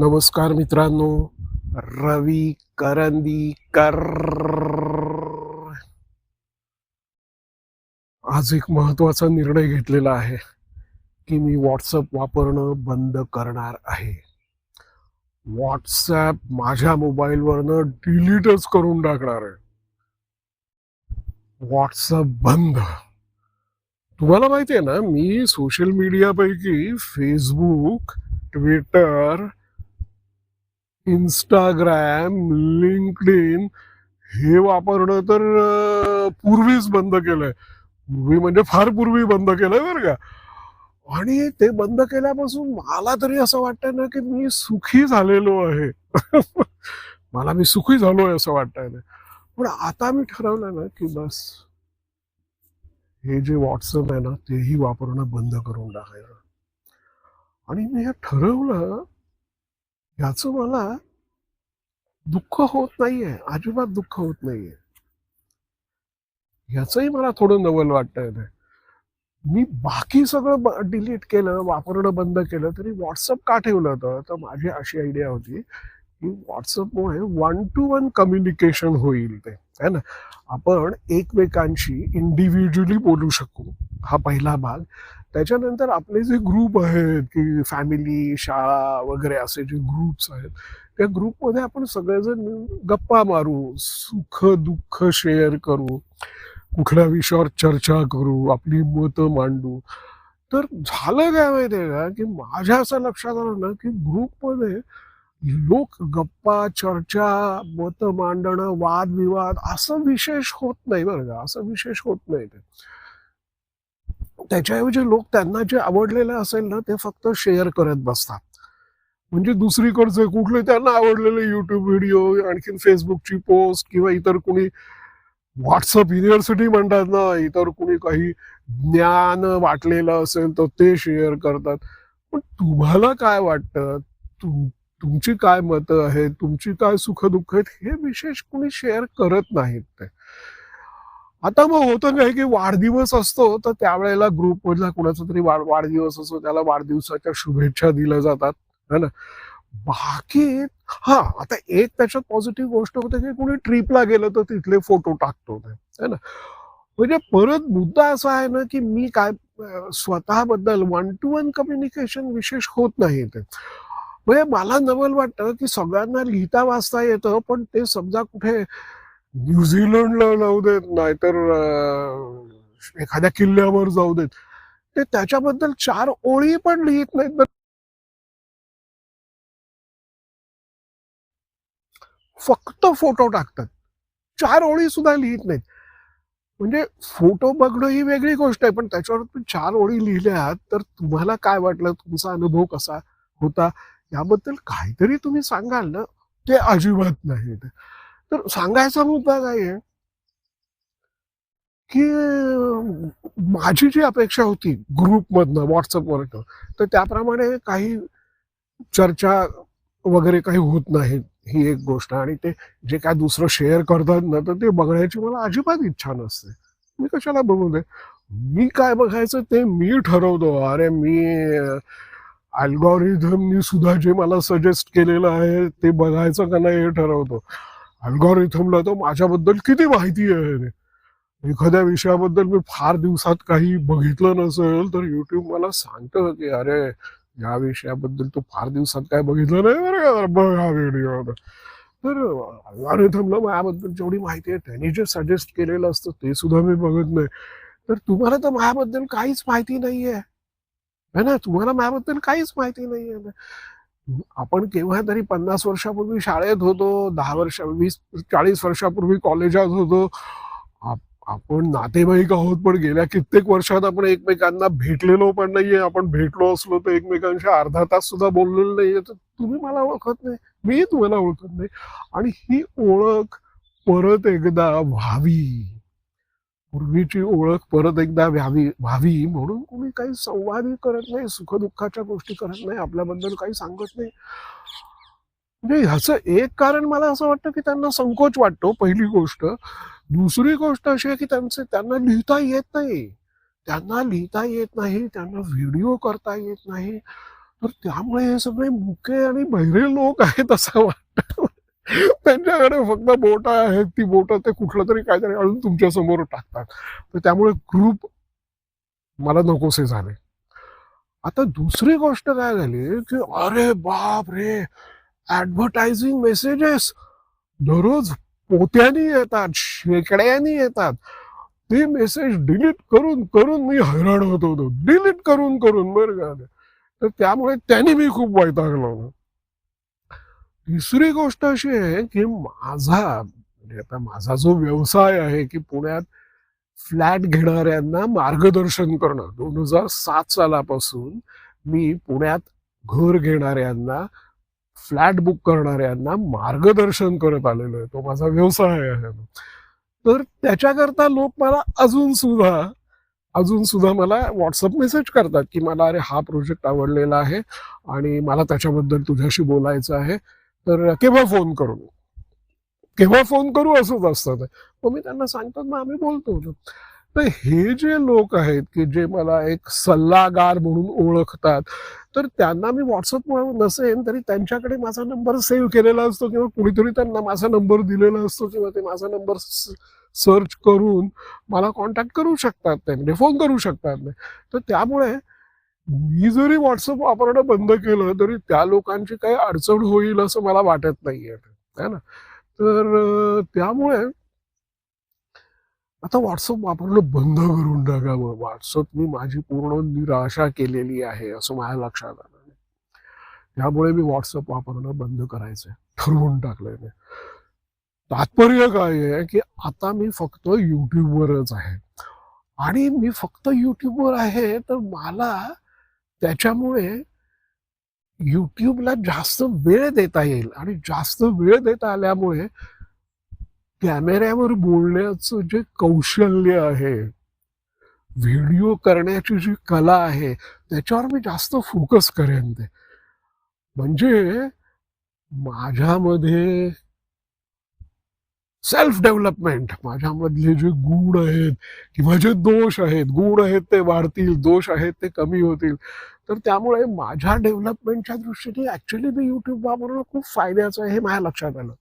नमस्कार मित्रांनो रवी करंदीकर. आज एक महत्त्वाचा निर्णय घेतलेला आहे की मी व्हॉट्सअप वापरणं बंद करणार आहे. व्हॉट्सॲप माझ्या मोबाईलवरनं डिलीटच करून टाकणार आहे. व्हॉट्सअप बंद. तुम्हाला माहिती आहे ना मी सोशल मीडियापैकी फेसबुक ट्विटर इंस्टाग्राम लिंकड हे वापरणं तर पूर्वीच बंद केलंय. पूर्वी म्हणजे फार पूर्वी बंद केलंय बरं का. आणि ते बंद केल्यापासून मला तरी असं वाटतंय ना की मी सुखी झालेलो आहे. मला मी सुखी झालोय असं वाटतंय. ना पण आता मी ठरवलं ना की बस हे जे व्हॉट्सअप आहे ना तेही वापरणं बंद करून टाकायचं. आणि मी हे ठरवलं ह्याचं मला दुःख होत नाहीये अजिबात दुःख होत नाहीये. ह्याचंही मला थोडं नवल वाटतंय मी बाकी सगळं डिलीट केलं वापरणं बंद केलं तरी व्हॉट्सअप का ठेवलं होतं? तर माझी अशी आयडिया होती की व्हॉट्सअपमुळे वन टू वन कम्युनिकेशन होईल ते. है ना? आपण एकमेकांशी इंडिव्हिज्युअली बोलू शकू हा पहिला भाग. त्याच्यानंतर आपले जे ग्रुप आहेत की फॅमिली शाळा वगैरे असे जे ग्रुप्स आहेत त्या ग्रुपमध्ये आपण सगळेजण गप्पा मारू सुख दुःख शेअर करू कुठल्या विषयावर चर्चा करू आपली मतं मांडू. तर झालं काय माहितीये का? की माझ्या असं लक्षात आलं ना की ग्रुपमध्ये लोक गप्पा चर्चा मत मांडणं वादविवाद असं विशेष होत नाही बरं का असं विशेष होत नाही ते. त्याच्याऐवजी लोक त्यांना जे आवडलेलं असेल ना ते फक्त शेअर करत बसतात. म्हणजे दुसरीकडचे कुठले त्यांना आवडलेले युट्यूब व्हिडिओ आणखीन फेसबुकची पोस्ट किंवा इतर कुणी व्हॉट्सअप युनिव्हर्सिटी म्हणतात ना इतर कुणी काही ज्ञान वाटलेलं असेल तर ते शेअर करतात. पण तुम्हाला काय वाटतं? तुम तुमची काय मतं आहेत? तुमची काय सुखदुःख आहेत? हे विशेष कुणी शेअर करत नाहीत ते. आता मग होतं काय की वाढदिवस असतो तर त्यावेळेला ग्रुप मधला कुणाचा तरी वाढ वाढदिवस असतो त्याला वाढदिवसाच्या शुभेच्छा दिल्या जातात. है ना? बाकी हा आता एक त्याच्यात पॉझिटिव्ह गोष्ट होते की कुणी ट्रिपला गेलं तर तिथले फोटो टाकतो ते. है ना? म्हणजे परत मुद्दा असा आहे ना की मी काय स्वतःबद्दल वन टू वन कम्युनिकेशन विशेष होत नाही ते. म्हणजे मला नवल वाटतं की सगळ्यांना लिहिता वाचता येतं पण ते समजा कुठे न्यूझीलंडला जाऊ देत नाहीतर एखाद्या किल्ल्यावर जाऊ देत. ते त्याच्याबद्दल चार ओळी पण लिहित नाहीत फक्त फोटो टाकतात. चार ओळी सुद्धा लिहित नाहीत. म्हणजे फोटो बघणं ही वेगळी गोष्ट आहे पण त्याच्यावर तुम्ही चार ओळी लिहिल्या तर तुम्हाला काय वाटलं? तुमचा अनुभव कसा होता? याबद्दल काहीतरी तुम्ही सांगाल ना ते अजिबात नाही. ते. तर सांगायचा मुद्दा काय आहे? की माझी जी अपेक्षा होती ग्रुपमधनं व्हॉट्सअपवर तर त्याप्रमाणे काही चर्चा वगैरे काही होत नाहीत ही एक गोष्ट. आणि ते जे काय दुसरं शेअर करतात ना तर ते बघण्याची मला अजिबात इच्छा नसते. मी कशाला बघू दे? मी काय बघायचं ते मी ठरवतो. अरे मी अल्गॉरिझमनी सुद्धा जे मला सजेस्ट केलेलं आहे ते बघायचं का नाही हे ठरवतो. अल्गॉरिथमला तर माझ्याबद्दल किती माहिती आहे रे? एखाद्या विषयाबद्दल मी फार दिवसात काही बघितलं नसेल तर युट्यूब मला सांगतं की अरे या विषयाबद्दल तू फार दिवसात काय बघितलं नाही अरे बघ हा व्हिडिओ तर अल्गॉरिथमला माझ्याबद्दल जेवढी माहिती आहे त्यांनी जे सजेस्ट केलेलं असतं ते सुद्धा मी बघत नाही. तर तुम्हाला तर माझ्याबद्दल काहीच माहिती नाहीये. है ना? तुम्हाला माझ्याबद्दल काहीच माहिती नाहीये. आहे आपण केव्हा तरी पन्नास वर्षापूर्वी शाळेत होतो दहा वर्ष वीस चाळीस वर्षापूर्वी कॉलेजात होतो. आपण नातेवाईक आहोत पण गेल्या कित्येक वर्षात आपण एकमेकांना भेटलेलो पण नाहीये. आपण भेटलो असलो तर एकमेकांशी अर्धा तास सुद्धा बोललेलो नाहीये. तर तुम्ही मला ओळखत नाही. मी तुम्हाला ओळखत नाही. आणि ही ओळख परत एकदा व्हावी. पूर्वीची ओळख परत एकदा व्हावी व्हावी म्हणून कोणी काही संवादही करत नाही सुखदुःखाच्या गोष्टी करत नाही आपल्याबद्दल काही सांगत नाही. म्हणजे ह्याचं एक कारण मला असं वाटतं की त्यांना संकोच वाटतो पहिली गोष्ट. दुसरी गोष्ट अशी आहे की त्यांचे त्यांना लिहिता येत नाही. त्यांना लिहिता येत नाही त्यांना व्हिडिओ करता येत नाही. तर त्यामुळे हे सगळे मुके आणि बहिरे लोक आहेत असं वाटतं. त्यांच्याकडे फक्त बोट आहेत. ती बोट ते कुठलं तरी काहीतरी अजून तुमच्यासमोर टाकतात. तर त्यामुळे ग्रुप मला नकोसे झाले. आता दुसरी गोष्ट काय झाली की अरे बाप रे ऍडव्हर्टायझिंग मेसेजेस दररोज पोत्यानी येतात शेकड्यानी येतात. ते मेसेज डिलीट करून करून मी हैराण होत होतो. डिलीट करून करून बरं का. तर त्यामुळे त्यांनी मी खूप वैतागलो. होतो तिसरी गोष्ट अशी आहे की माझा म्हणजे आता माझा जो व्यवसाय आहे की पुण्यात फ्लॅट घेणाऱ्यांना मार्गदर्शन करणं. दोन हजार सात सालापासून मी पुण्यात घर घेणाऱ्यांना फ्लॅट बुक करणाऱ्यांना मार्गदर्शन करत आलेलो आहे. तो माझा व्यवसाय आहे. तर त्याच्याकरता लोक मला अजून सुद्धा अजून सुद्धा मला व्हॉट्सअप मेसेज करतात की मला अरे हा प्रोजेक्ट आवडलेला आहे आणि मला त्याच्याबद्दल तुझ्याशी बोलायचं आहे. तर केव्हा फोन करू केव्हा फोन करू असंच असतात मग मी त्यांना सांगतो मग आम्ही बोलतो तर हे जे लोक आहेत की जे मला एक सल्लागार म्हणून ओळखतात तर त्यांना मी व्हॉट्सअप नसेन तरी त्यांच्याकडे माझा नंबर सेव्ह केलेला असतो किंवा कुणीतरी त्यांना माझा नंबर दिलेला असतो किंवा ते माझा नंबर सर्च करून मला कॉन्टॅक्ट करू शकतात ते म्हणजे फोन करू शकतात. तर त्यामुळे मी जरी व्हॉट्सअप वापरणं बंद केलं तरी त्या लोकांची काही अडचण होईल असं मला वाटत नाहीये. है ना? तर त्यामुळे आता व्हॉट्सअप वापरणं बंद करून टाकावं. व्हॉट्सअप मी माझी पूर्ण निराशा केलेली आहे असं माझ्या लक्षात आलं त्यामुळे मी व्हॉट्सअप वापरणं बंद करायचंय. ठरवून टाकलंय मी. तात्पर्य काय आहे की आता मी फक्त युट्यूबवरच आहे. आणि मी फक्त युट्यूबवर आहे तर मला त्याच्यामुळे युट्यूबला जास्त वेळ देता येईल. आणि जास्त वेळ देता आल्यामुळे कॅमेऱ्यावर बोलण्याचं जे कौशल्य आहे व्हिडिओ करण्याची जी कला आहे त्याच्यावर मी जास्त फोकस करेन ते. म्हणजे माझ्यामध्ये सेल्फ डेव्हलपमेंट माझ्यामधले जे गुण आहेत किंवा जे दोष आहेत गुण आहेत ते वाढतील दोष आहेत ते कमी होतील. तर त्यामुळे माझ्या डेव्हलपमेंटच्या दृष्टीने ऍक्च्युली मी यूट्यूब वापरणं खूप फायद्याचं आहे हे माझ्या लक्षात आलं.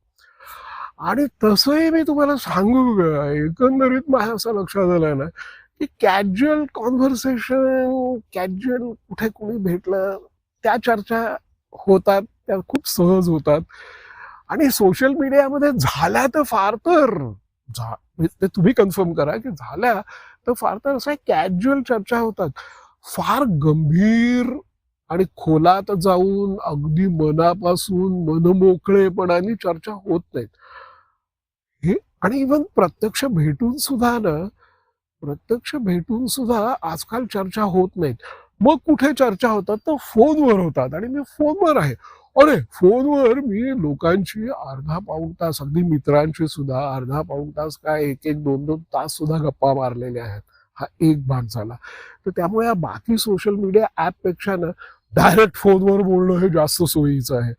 आणि तसंही मी तुम्हाला सांगू एकंदरीत माझ्या असं लक्षात आलं ना की कॅज्युअल कॉन्व्हर्सेशन कॅज्युअल कुठे कुणी भेटलं त्या चर्चा होतात त्या खूप सहज होतात. आणि सोशल मीडियामध्ये झाल्या तर फार तर म्हणजे ते तुम्ही कन्फर्म करा की झाल्या तर फार तर असं कॅज्युअल चर्चा होतात. फार गंभीर आणि खोलात जाऊन अगदी मनापासून मनमोकळेपणाने चर्चा होत नाहीत. हे आणि इवन प्रत्यक्ष भेटून सुद्धा ना प्रत्यक्ष भेटून सुद्धा आजकाल चर्चा होत नाहीत. मग कुठे चर्चा होतात? तर फोनवर होतात. आणि मी फोनवर आहे. अरे फोनवर मी लोकांची अर्धा पाऊण तास अगदी मित्रांशी सुद्धा अर्धा पाऊण तास काय एक एक दोन दोन तास सुद्धा गप्पा मारलेल्या आहेत. हा एक भाग झाला. तर त्यामुळे या बाकी सोशल मीडिया ॲपपेक्षा ना डायरेक्ट फोनवर बोलणं हे जास्त सोयीचं आहे.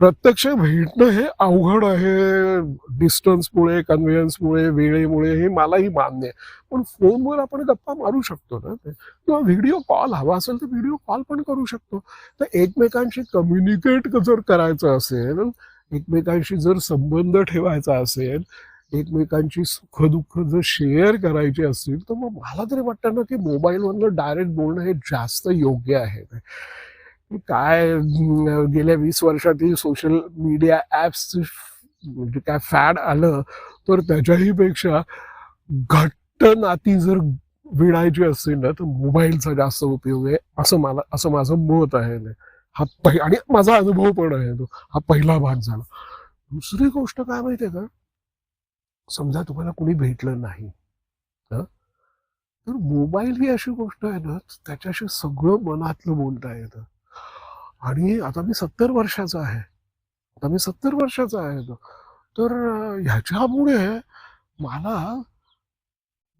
प्रत्यक्ष भेटणं हे अवघड आहे. डिस्टन्समुळे कन्व्हियन्समुळे वेळेमुळे हे मलाही मान्य आहे. पण फोनवर आपण गप्पा मारू शकतो ना? किंवा व्हिडिओ कॉल हवा असेल तर व्हिडिओ कॉल पण करू शकतो. तर एकमेकांशी कम्युनिकेट जर करायचं असेल एकमेकांशी जर संबंध ठेवायचा असेल एकमेकांची सुखदुःख जर शेअर करायची असतील तर मग मला तरी वाटतं ना की मोबाईलवरनं डायरेक्ट बोलणं हे जास्त योग्य आहे. काय गेल्या वीस वर्षातील सोशल मीडिया ऍप्स म्हणजे काय फॅड आलं तर त्याच्याही पेक्षा घट्ट नाती जर विणायची असतील ना तर मोबाईलचा जास्त उपयोग आहे असं मला असं माझं मत आहे हा पहि आणि माझा अनुभव पण आहे तो हा पहिला भाग झाला. दुसरी गोष्ट काय माहितीये का? समजा तुम्हाला कुणी भेटलं नाही तर मोबाईल ही अशी गोष्ट आहे ना त्याच्याशी सगळं मनातलं बोलता येतं. आणि आता मी सत्तर वर्षाचा आहे. आता मी सत्तर वर्षाचा आहे तर ह्याच्यामुळे मला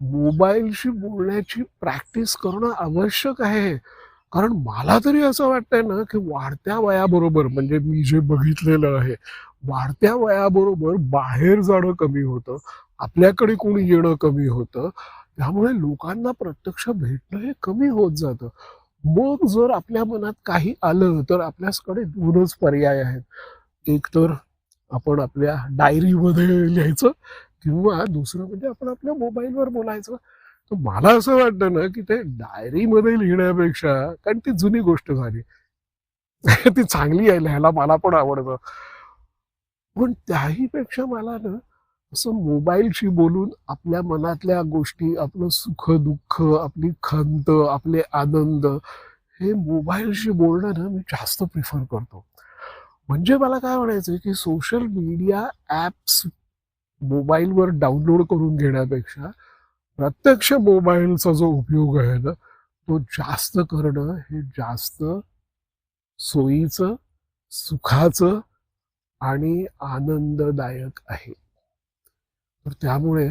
मोबाईलशी बोलण्याची प्रॅक्टिस करणं आवश्यक आहे. कारण मला तरी असं वाटतंय ना की वाढत्या वयाबरोबर म्हणजे मी जे बघितलेलं आहे वाढत्या वयाबरोबर बाहेर जाणं कमी होतं आपल्याकडे कोणी येणं कमी होतं. त्यामुळे लोकांना प्रत्यक्ष भेटणं हे कमी होत जातं. मग जर आपल्या मनात काही आलं तर आपल्याकडे दोनच पर्याय आहेत. एक तर आपण आपल्या डायरीमध्ये लिहायचं किंवा दुसरं म्हणजे आपण आपल्या मोबाईलवर बोलायचं. तर मला असं वाटतं ना की ते डायरीमध्ये लिहिण्यापेक्षा कारण ती जुनी गोष्ट झाली. ती चांगली आहे लिहायला मला पण आवडतं. पण त्याही पेक्षा मला ना असं मोबाईलशी बोलून आपल्या मनातल्या गोष्टी आपलं सुख दुःख आपली खंत आपले आनंद हे मोबाईलशी बोलणं ना मी जास्त प्रिफर करतो. म्हणजे मला काय म्हणायचं की सोशल मीडिया ॲप्स मोबाईलवर डाउनलोड करून घेण्यापेक्षा प्रत्यक्ष मोबाईलचा जो उपयोग आहे ना तो जास्त करणं हे जास्त सोयीचं सुखाचं आणि आनंददायक आहे. तर त्यामुळे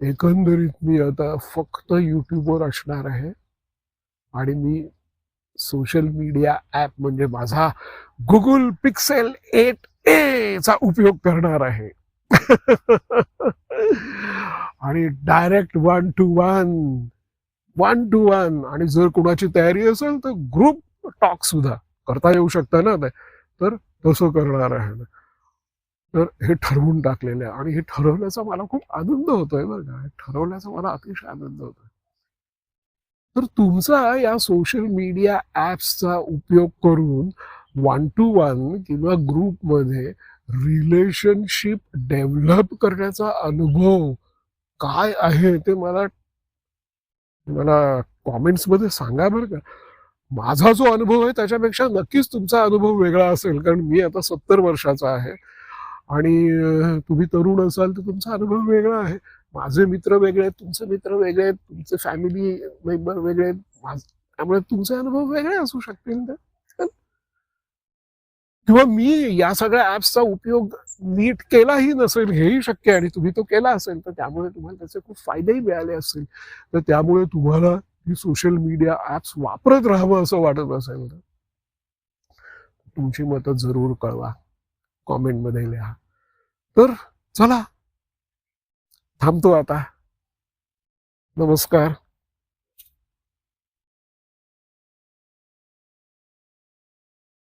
एकंदरीत मी आता फक्त युट्यूबवर असणार आहे. आणि मी सोशल मीडिया ॲप म्हणजे माझा गुगल पिक्सेल एट ए चा उपयोग करणार आहे. आणि direct one to one one to one आणि जर कोणाची तयारी असेल तर ग्रुप टॉक सुद्धा. करता येऊ शकतं ना ते. तर तसं करणार आहे ना तर हे ठरवून टाकलेलं आहे. आणि हे ठरवण्याचा मला खूप आनंद होतोय बरं का. हे ठरवण्याचा मला अतिशय आनंद होतोय. तर तुमचा या सोशल मीडिया ॲप्सचा उपयोग करून वन टू वन किंवा ग्रुपमध्ये रिलेशनशिप डेव्हलप करण्याचा अनुभव काय आहे ते मला मला कॉमेंट्समध्ये सांगा बरं का. माझा जो अनुभव आहे त्याच्यापेक्षा नक्कीच तुमचा अनुभव वेगळा असेल. कारण मी आता सत्तर वर्षाचा आहे. आणि तुम्ही तरुण असाल तर तुमचा अनुभव वेगळा आहे. माझे मित्र वेगळे आहेत तुमचे मित्र वेगळे आहेत तुमचे फॅमिली मेंबर वेगळे आहेत. त्यामुळे तुमचे अनुभव वेगळे असू शकतील तर किंवा मी या सगळ्या ऍप्सचा उपयोग नीट केलाही नसेल हेही शक्य आहे आणि तुम्ही तो केला असेल तर त्यामुळे तुम्हाला त्याचे खूप फायदेही मिळाले असतील. तर त्यामुळे तुम्हाला ही सोशल मीडिया ऍप्स वापरत राहावं असं वाटत असेल तर तुमची मतं जरूर कळवा. कॉमेंटमध्ये लिहा. तर चला थांबतो आता. नमस्कार.